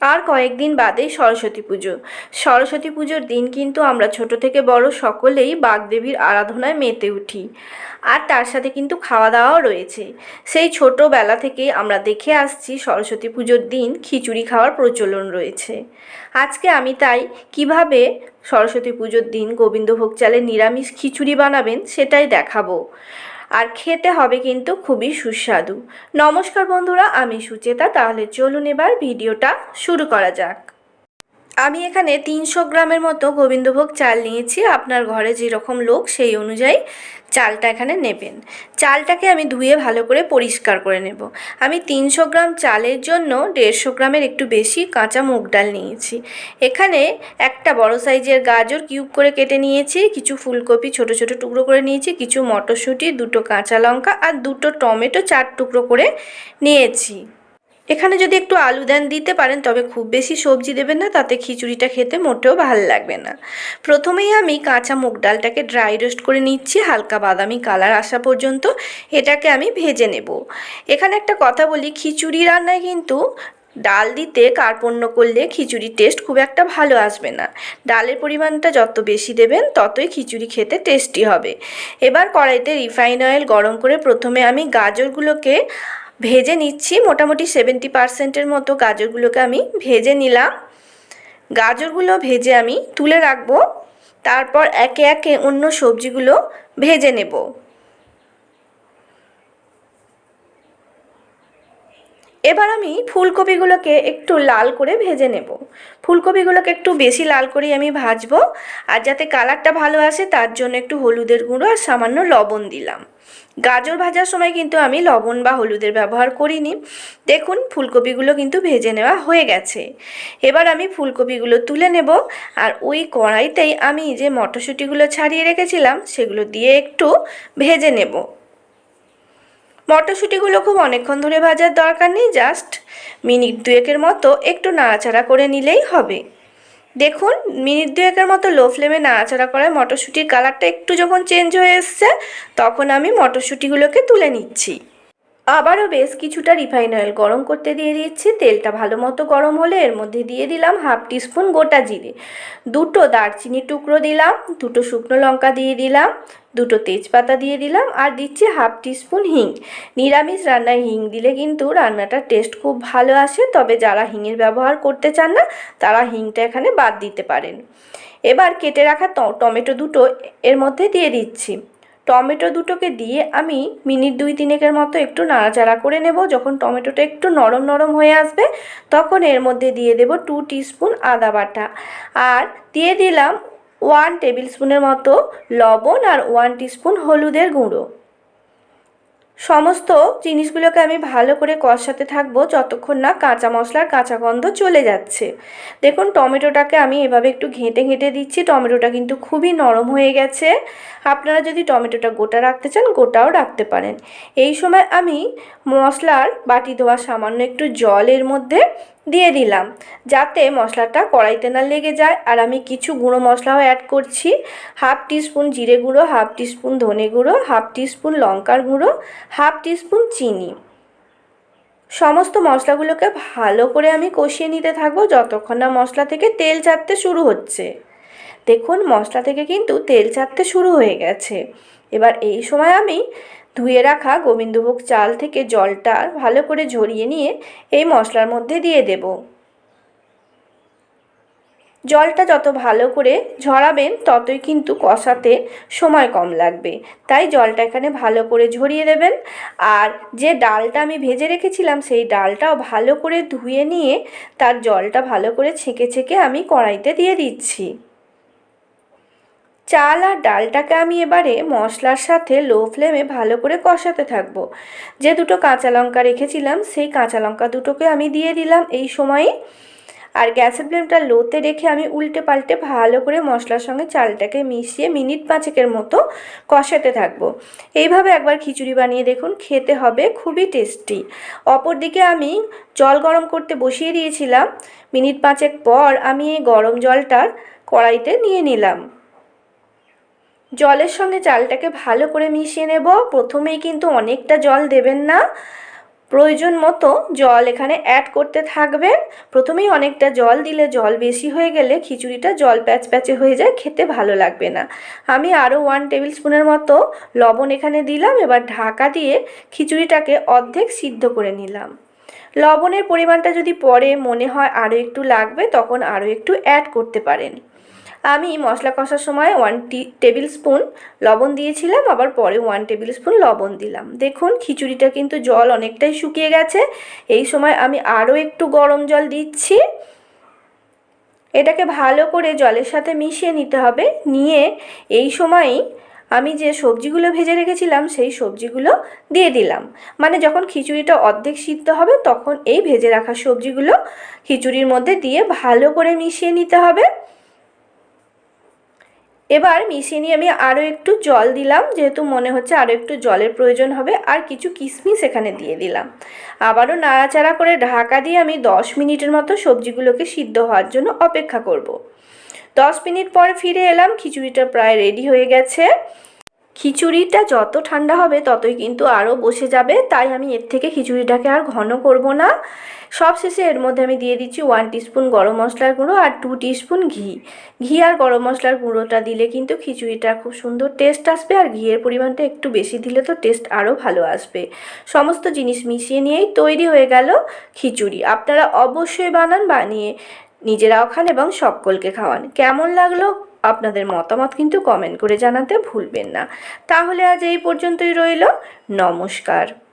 আর কয়েকদিন বাদেই সরস্বতী পুজো। সরস্বতী পুজোর দিন কিন্তু আমরা ছোট থেকে বড় সকলেই বাগদেবীর আরাধনায় মেতে উঠি। আর তার সাথে কিন্তু খাওয়া দাওয়াও রয়েছে। সেই ছোটোবেলা থেকেই আমরা দেখে আসছি সরস্বতী পুজোর দিন খিচুড়ি খাওয়ার প্রচলন রয়েছে। আজকে আমি তাই কীভাবে সরস্বতী পুজোর দিন গোবিন্দভোগ চালে নিরামিষ খিচুড়ি বানাবেন সেটাই দেখাবো। আর খেতে হবে কিন্তু খুবই সুস্বাদু। নমস্কার বন্ধুরা, আমি সুচেতা। তাহলে চলুন এবার ভিডিওটা শুরু করা যাক। আমি এখানে তিনশো গ্রামের মতো গোবিন্দভোগ চাল নিয়েছি। আপনার ঘরে যেরকম লোক, সেই অনুযায়ী চালটা এখানে নেবেন। চালটাকে আমি ধুয়ে ভালো করে পরিষ্কার করে নেব। আমি তিনশো গ্রাম চালের জন্য দেড়শো গ্রামের একটু বেশি কাঁচা মুগ ডাল নিয়েছি। এখানে একটা বড় সাইজের গাজর কিউব করে কেটে নিয়েছি, কিছু ফুলকপি ছোট ছোট টুকরো করে নিয়েছি, কিছু মটরশুঁটি, দুটো কাঁচা লঙ্কা আর দুটো টমেটো চার টুকরো করে নিয়েছি। এখানে যদি একটু আলু দেন দিতে পারেন, তবে খুব বেশি সবজি দেবেন না, তাতে খিচুড়িটা খেতে মোটেও ভালো লাগবে না। প্রথমেই আমি কাঁচা মুগ ডালটাকে ড্রাই রোস্ট করে নিচ্ছি, হালকা বাদামি কালার আসা পর্যন্ত এটাকে আমি ভেজে নেব। এখানে একটা কথা বলি, খিচুড়ি রান্নায় কিন্তু ডাল দিতে কার্পণ্য করলে খিচুড়ির টেস্ট খুব একটা ভালো আসবে না। ডালের পরিমাণটা যত বেশি দেবেন, ততই খিচুড়ি খেতে টেস্টি হবে। এবার কড়াইতে রিফাইন অয়েল গরম করে প্রথমে আমি গাজরগুলোকে ভেজে নিচ্ছি। মোটামুটি সেভেন্টি পারসেন্টের মতো গাজরগুলোকে আমি ভেজে নিলাম। গাজরগুলো ভেজে আমি তুলে রাখব। তারপর একে একে অন্য সবজিগুলো ভেজে নেব। এবার আমি ফুলকপিগুলোকে একটু লাল করে ভেজে নেব। ফুলকপিগুলোকে একটু বেশি লাল করেই আমি ভাজবো আর যাতে কালারটা ভালো আসে তার জন্য একটু হলুদের গুঁড়ো আর সামান্য লবণ দিলাম। গাজর ভাজার সময় কিন্তু আমি লবণ বা হলুদের ব্যবহার করিনি। দেখুন, ফুলকপিগুলো কিন্তু ভেজে নেওয়া হয়ে গেছে। এবার আমি ফুলকপিগুলো তুলে নেব আর ওই কড়াইতেই আমি যে মটরশুঁটিগুলো ছাড়িয়ে রেখেছিলাম সেগুলো দিয়ে একটু ভেজে নেব। মটরশুঁটিগুলো খুব অনেকক্ষণ ধরে ভাজার দরকার নেই জাস্ট মিনিট দুয়েকের মতো একটু নাড়াচাড়া করে নিলেই হবে। দেখুন, মিনিট দুয়েকের মতো লো ফ্লেমে নাড়াচাড়া করায় মটরশুঁটির কালারটা একটু যখন চেঞ্জ হয়ে এসছে, তখন আমি মটরশুঁটিগুলোকে তুলে নিচ্ছি। আবারও বেশ কিছুটা রিফাইন অয়েল গরম করতে দিয়ে দিচ্ছি তেলটা ভালো মতো গরম হলে এর মধ্যে দিয়ে দিলাম হাফ টিস্পুন গোটা জিরে। দুটো দারচিনি টুকরো দিলাম, দুটো শুকনো লঙ্কা দিয়ে দিলাম, দুটো তেজপাতা দিয়ে দিলাম আর দিচ্ছি হাফ টিস্পুন হিং। নিরামিষ রান্নায় হিং দিলে কিন্তু রান্নাটার টেস্ট খুব ভালো আসে, তবে যারা হিঙের ব্যবহার করতে চান না, তারা হিংটা এখানে বাদ দিতে পারেন। এবার কেটে রাখা টমেটো দুটো এর মধ্যে দিয়ে দিচ্ছি। টমেটো দুটোকে দিয়ে আমি মিনিট দুই তিনেকের মতো একটু নাড়াচাড়া করে নেব। যখন টমেটোটা একটু নরম নরম হয়ে আসবে, তখন এর মধ্যে দিয়ে দেব টু টিস্পুন আদা বাটা। আর দিয়ে দিলাম ওয়ান টেবিল স্পুনের মতো লবণ আর ওয়ান টিস্পুন হলুদের গুঁড়ো। সমস্ত জিনিসগুলোকে আমি ভালো করে কষাতে থাকব যতক্ষণ না কাঁচা মশলার কাঁচা গন্ধ চলে যাচ্ছে। দেখুন, টমেটোটাকে আমি এভাবে একটু ঘেঁটে ঘেঁটে দিচ্ছি। টমেটোটা কিন্তু খুবই নরম হয়ে গেছে। আপনারা যদি টমেটোটা গোটা রাখতে চান, গোটাও রাখতে পারেন। এই সময় আমি মশলার বাটি ধোয়া সামান্য একটু জলের মধ্যে দিয়ে দিলাম। যাতে মশলাটা কড়াইতে না লেগে যায়। আর আমি কিছু গুঁড়ো মশলাও অ্যাড করছি। হাফ টিস্পুন জিরে গুঁড়ো, হাফ টিস্পুন ধনে গুঁড়ো, হাফ টিস্পুন লঙ্কার গুঁড়ো, হাফ টিস্পুন চিনি। সমস্ত মশলাগুলোকে ভালো করে আমি কষিয়ে নিতে থাকব যতক্ষণ না মশলা থেকে তেল ছাড়তে শুরু হচ্ছে। দেখুন, মশলা থেকে কিন্তু তেল ছাড়তে শুরু হয়ে গেছে। এবার এই সময় আমি ধুয়ে রাখা গোবিন্দভোগ চাল থেকে জলটা ভালো করে ঝরিয়ে নিয়ে এই মশলার মধ্যে দিয়ে দেব। জলটা যত ভালো করে ঝরাবেন, ততই কিন্তু কষাতে সময় কম লাগবে। তাই জলটা এখানে ভালো করে ঝরিয়ে দেবেন। আর যে ডালটা আমি ভেজে রেখেছিলাম, সেই ডালটাও ভালো করে ধুয়ে নিয়ে তার জলটা ভালো করে ছেঁকে ছেঁকে আমি কড়াইতে দিয়ে দিচ্ছি। চাল আর ডালটাকে আমি এবারে মশলার সাথে লো ফ্লেমে ভালো করে কষাতে থাকব। যে দুটো কাঁচা লঙ্কা রেখেছিলাম, সেই কাঁচা লঙ্কা দুটোকে আমি দিয়ে দিলাম এই সময়ে। আর গ্যাসের ফ্লেমটা লোতে রেখে আমি উল্টে পাল্টে ভালো করে মশলার সঙ্গে চালটাকে মিশিয়ে মিনিট পাঁচেকের মতো কষাতে থাকব। এইভাবে একবার খিচুড়ি বানিয়ে দেখুন, খেতে হবে, খুবই টেস্টি অপরদিকে আমি জল গরম করতে বসিয়ে দিয়েছিলাম। মিনিট পাঁচেক পর আমি এই গরম জলটার কড়াইতে নিয়ে নিলাম। জলের সঙ্গে চালটাকে ভালো করে মিশিয়ে নেব। প্রথমেই কিন্তু অনেকটা জল দেবেন না। প্রয়োজন মতো জল এখানে অ্যাড করতে থাকবেন। প্রথমেই অনেকটা জল দিলে জল বেশি হয়ে গেলে খিচুড়িটা জল প্যাচ প্যাচে হয়ে যায়, খেতে ভালো লাগবে না। আমি আরও ওয়ান টেবিল স্পুনের মতো লবণ এখানে দিলাম। এবার ঢাকা দিয়ে খিচুড়িটাকে অর্ধেক সিদ্ধ করে নিলাম। লবণের পরিমাণটা যদি পরে মনে হয় আরও একটু লাগবে, তখন আরও একটু অ্যাড করতে পারেন। আমি মশলা কষার সময় ওয়ান টি টেবিল স্পুন লবণ দিয়েছিলাম, আবার পরে ওয়ান টেবিল স্পুন লবণ দিলাম। দেখুন, খিচুড়িটা কিন্তু জল অনেকটাই শুকিয়ে গেছে। এই সময় আমি আরও একটু গরম জল দিচ্ছি। এটাকে ভালো করে জলের সাথে মিশিয়ে নিতে হবে। নিয়ে এই সময়ই আমি যে সবজিগুলো ভেজে রেখেছিলাম, সেই সবজিগুলো দিয়ে দিলাম। মানে যখন খিচুড়িটা অর্ধেক সিদ্ধ হবে, তখন এই ভেজে রাখা সবজিগুলো খিচুড়ির মধ্যে দিয়ে ভালো করে মিশিয়ে নিতে হবে। এবার মিশিয়ে নিয়ে আমি আরও একটু জল দিলাম, যেহেতু মনে হচ্ছে আরও একটু জলের প্রয়োজন হবে, আর কিছু কিশমিশ এখানে দিয়ে দিলাম আবারও নাড়াচাড়া করে ঢাকা দিয়ে আমি দশ মিনিটের মতো সবজিগুলোকে সিদ্ধ হওয়ার জন্য অপেক্ষা করব। দশ মিনিট পরে ফিরে এলাম, খিচুড়িটা প্রায় রেডি হয়ে গেছে খিচুড়িটা যত ঠান্ডা হবে ততই কিন্তু আরও বসে যাবে, তাই আমি এর থেকে খিচুড়িটাকে আর ঘন করব না। সব শেষে এর মধ্যে আমি দিয়ে দিচ্ছি ওয়ান টিস্পুন গরম মশলার গুঁড়ো আর টু টিস্পুন ঘি। ঘি আর গরম মশলার গুঁড়োটা দিলে কিন্তু খিচুড়িটা খুব সুন্দর টেস্ট আসবে আর ঘিয়ের পরিমাণটা একটু বেশি দিলে তো টেস্ট আরও ভালো আসবে। সমস্ত জিনিস মিশিয়ে নিয়েই তৈরি হয়ে গেল খিচুড়ি। আপনারা অবশ্যই বানান, বানিয়ে নিজেরাও খান এবং সকলকে খাওয়ান। কেমন লাগল? আপনাদের মতামত কিন্তু কমেন্ট করে জানাতে ভুলবেন না। তাহলে আজ এই পর্যন্তই রইল। নমস্কার।